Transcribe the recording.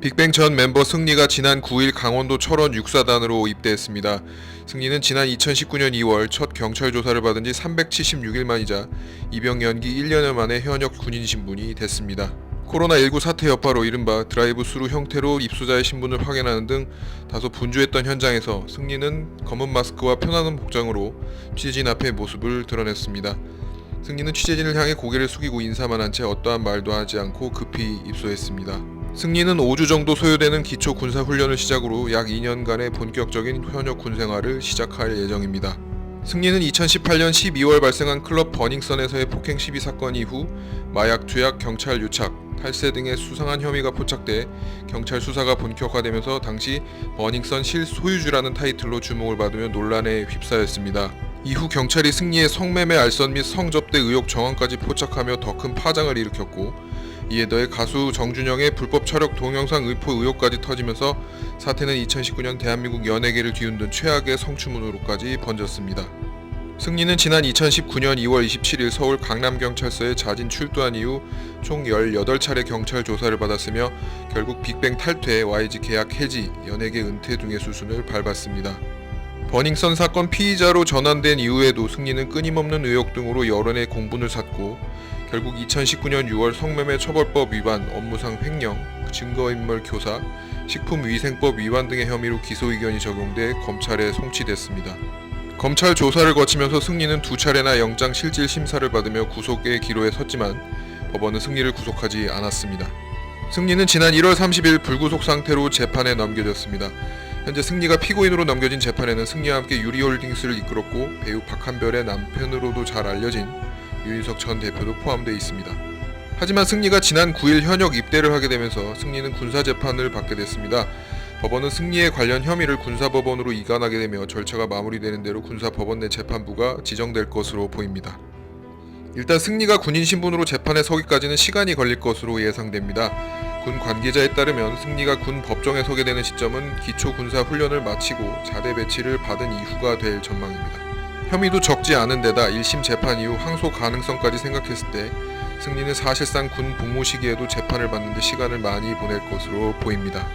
빅뱅 전 멤버 승리가 지난 9일 강원도 철원 육사단으로 입대했습니다. 승리는 지난 2019년 2월 첫 경찰 조사를 받은 지 376일 만이자 입영 연기 1년여 만에 현역 군인 신분이 됐습니다. 코로나19 사태 여파로 이른바 드라이브 스루 형태로 입소자의 신분을 확인하는 등 다소 분주했던 현장에서 승리는 검은 마스크와 편안한 복장으로 취재진 앞에 모습을 드러냈습니다. 승리는 취재진을 향해 고개를 숙이고 인사만 한 채 어떠한 말도 하지 않고 급히 입소했습니다. 승리는 5주 정도 소요되는 기초 군사 훈련을 시작으로 약 2년간의 본격적인 현역 군 생활을 시작할 예정입니다. 승리는 2018년 12월 발생한 클럽 버닝썬에서의 폭행 시비 사건 이후 마약 투약, 경찰 유착, 탈세 등의 수상한 혐의가 포착돼 경찰 수사가 본격화되면서 당시 버닝썬 실소유주라는 타이틀로 주목을 받으며 논란에 휩싸였습니다. 이후 경찰이 승리의 성매매 알선 및 성접대 의혹 정황까지 포착하며 더 큰 파장을 일으켰고 이에 더해 가수 정준영의 불법 촬영 동영상 의포 의혹까지 터지면서 사태는 2019년 대한민국 연예계를 뒤흔든 최악의 성추문으로까지 번졌습니다. 승리는 지난 2019년 2월 27일 서울 강남경찰서에 자진 출두한 이후 총 18차례 경찰 조사를 받았으며 결국 빅뱅 탈퇴, YG 계약 해지, 연예계 은퇴 등의 수순을 밟았습니다. 버닝썬 사건 피의자로 전환된 이후에도 승리는 끊임없는 의혹 등으로 여론의 공분을 샀고 결국 2019년 6월 성매매 처벌법 위반, 업무상 횡령, 증거인멸 교사, 식품위생법 위반 등의 혐의로 기소 의견이 적용돼 검찰에 송치됐습니다. 검찰 조사를 거치면서 승리는 두 차례나 영장 실질 심사를 받으며 구속의 기로에 섰지만 법원은 승리를 구속하지 않았습니다. 승리는 지난 1월 30일 불구속 상태로 재판에 넘겨졌습니다. 현재 승리가 피고인으로 넘겨진 재판에는 승리와 함께 유리홀딩스를 이끌었고 배우 박한별의 남편으로도 잘 알려진 유인석 전 대표도 포함되어 있습니다. 하지만 승리가 지난 9일 현역 입대를 하게 되면서 승리는 군사 재판을 받게 됐습니다. 법원은 승리의 관련 혐의를 군사법원으로 이관하게 되며 절차가 마무리되는 대로 군사법원 내 재판부가 지정될 것으로 보입니다. 일단 승리가 군인 신분으로 재판에 서기까지는 시간이 걸릴 것으로 예상됩니다. 군 관계자에 따르면 승리가 군 법정에 서게 되는 시점은 기초 군사 훈련을 마치고 자대 배치를 받은 이후가 될 전망입니다. 혐의도 적지 않은 데다 1심 재판 이후 항소 가능성까지 생각했을 때 승리는 사실상 군 복무 시기에도 재판을 받는데 시간을 많이 보낼 것으로 보입니다.